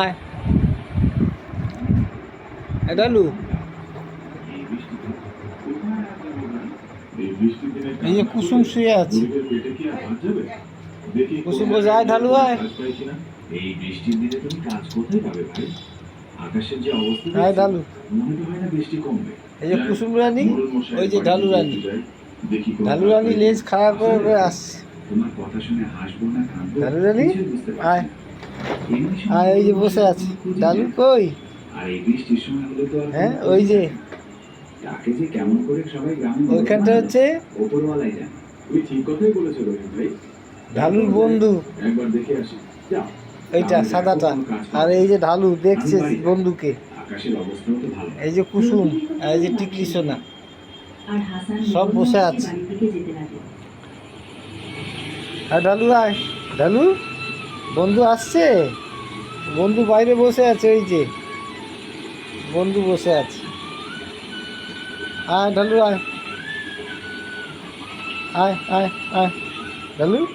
আয় এ ডালু এই যে কুসুম শুয়ে আছে। কুসুম ঢালু আয়। এই বৃষ্টির দিনে তুমি কাজ কোথায় পাবে ভাই? আকাশের যে অবস্থা আয় ঢালু। মনে তো হয় না বৃষ্টি কমবে। এই যে কুসুম রানী ওই যে ঢালু রানী। ঢালু রানী লেজ খাড়া করে করে আসছে। তোমার কথা শুনে হাসবো না কাঁদবো? ঢালু রানী? আয়। আয় এই যে বসে আছে। ডালু কই? আর আর হ্যাঁ ওই যে। ওইখানটা হচ্ছে ওপরওয়ালাই জানে। তুমি ঠিক কথাই বলেছ রোহিত ভাই। ঢালুর বন্ধু। একবার দেখে আসি। যাও। এইটা সাদাটা। আর এই যে ঢালু দেখছে বন্ধুকে। আকাশের অবস্থাও তো ভালো। এই যে কুসুম আর এই যে টিকলি সোনা। সব বসে আছে। আর ঢালু আয়। ঢালু? বন্ধু আসছে? বন্ধু বাইরে বসে আছে ওই যে। বন্ধু বসে আছে। আয়, ঢালু, আয়। আয় আয় আয়। ঢালু?